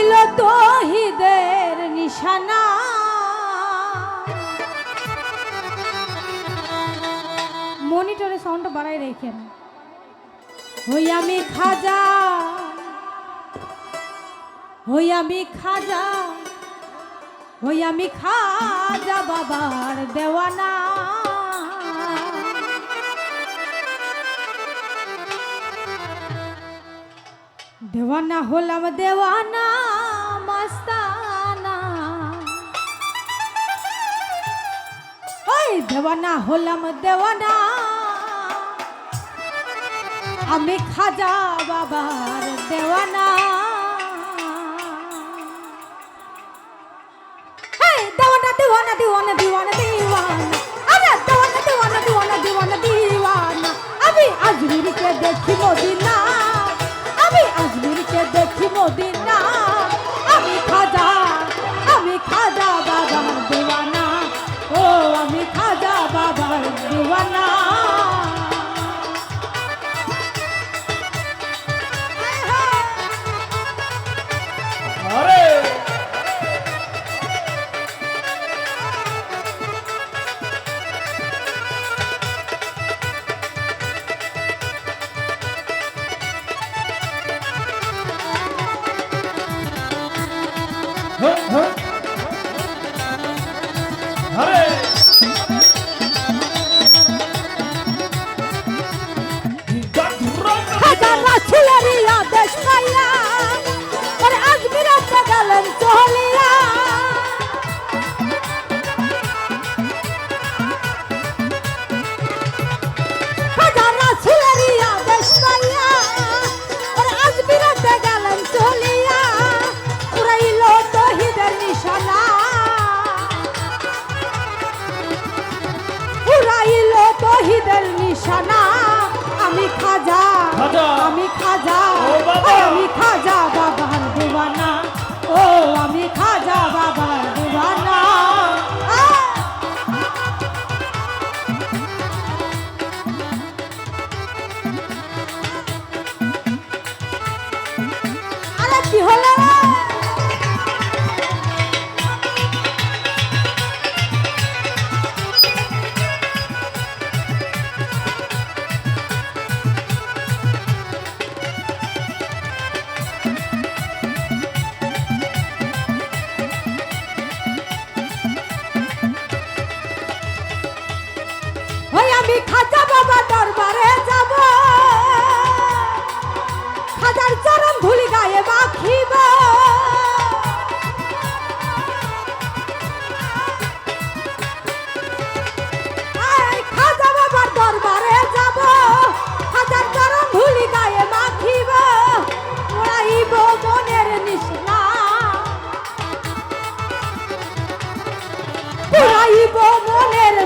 পুরাইল তহিদের নিশানা। মনিটরে সাউন্ডটা বাড়াই রেখেন। হই আমি খাজা, হই আমি খাজা, হই আমি খাজা বাবার দেওয়ানা। দেওয়ানা হলাম দেওয়ানা, মস্তানা। ওই দেওয়ানা হলাম দেওয়ানা। আমি খাজা বাবার দেওয়ানা। দেওয়ানা দেওয়ানা দেওয়ানা দেওয়ানা দেওয়ানা। আরে দেওয়ানা দেওয়ানা দেওয়ানা দেওয়ানা দেওয়ানা। আমি আজমিরকে দেখি মদিনা দেখি মদিনা হ্যাঁ, হ্যাঁ। তহিদের নিশানা আমি খাজা। আমি খাজা। আমি খাজা বাবার দিবানা ও আমি খাজা বাবার আমি খাজা বাবা দরবারে যাব। খাজার চরণ ধুলি গায়ে মাখিব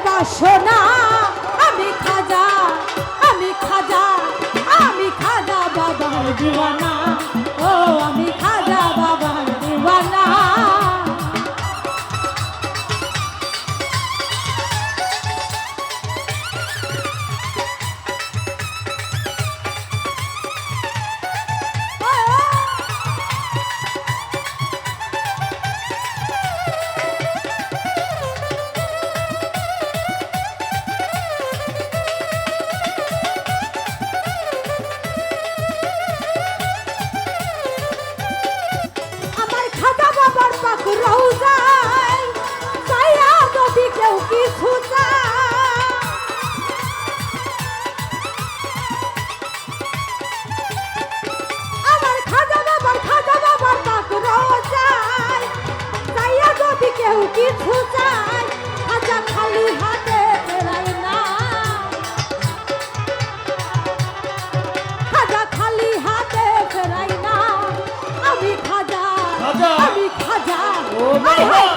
বাবার খাজা আমি খাজা বাবা দিওয়ানা। ও আমি খাজা বাবার রৌজায় সায়া যদি কেউ কিছু আমার খাজা বাবার খাজা বাবার পাক রৌজায় সায়া যদি কেউ কিছু চায় খাজা খালি হাতে ফেরাই না। খাজা খালি হাতে ফেরাই না। আমি খাজা। আমি খাজা ও আয় বাবা। হায়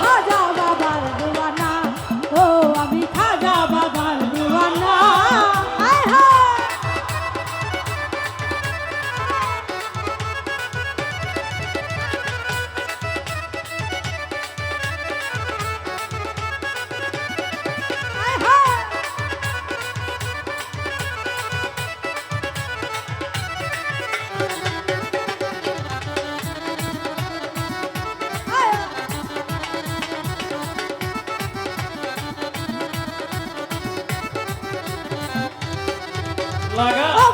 ও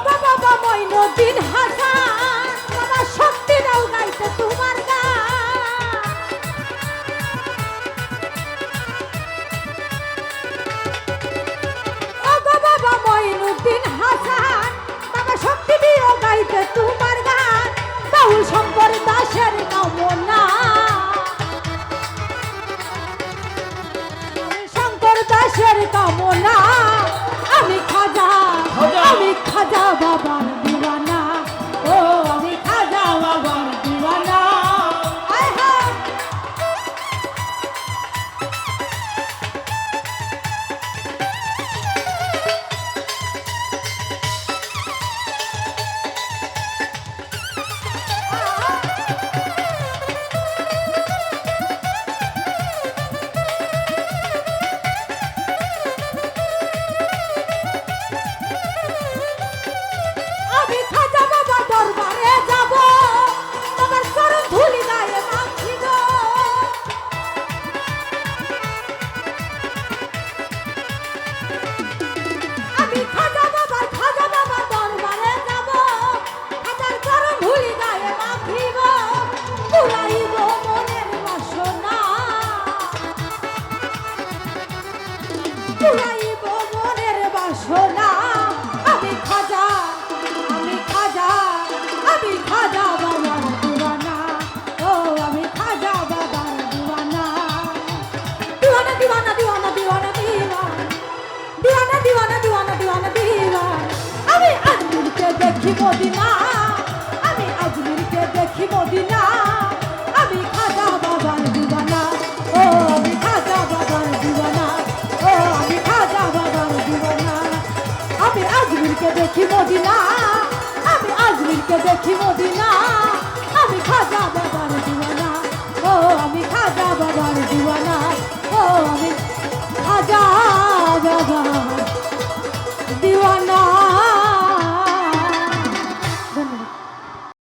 বাবা বাবা, মইনুদ্দিন হাসান, বাবা, শক্তি দাও গাইতে তোমার গান ও বাবা বাবা, মইনুদ্দিন হাসান, বাবা, শক্তি দিও গাইতে তোমার গান বাউল শঙ্কর দাসের কামনা। মদিনা। আমি আজমিরকে দেখি মদিনা। আমি খাজা বাবার দিবানা। ও, আমি খাজা বাবার দিবানা। ও, আমি খাজা বাবার দিবানা। আমি আজমিরকে দেখি মদিনা। আমি আজমিরকে দেখি মদিনা। আমি খাজা বাবার দিবানা। ও, আমি খাজা বাবার দিবানা। ও, আমি খাজা বাবা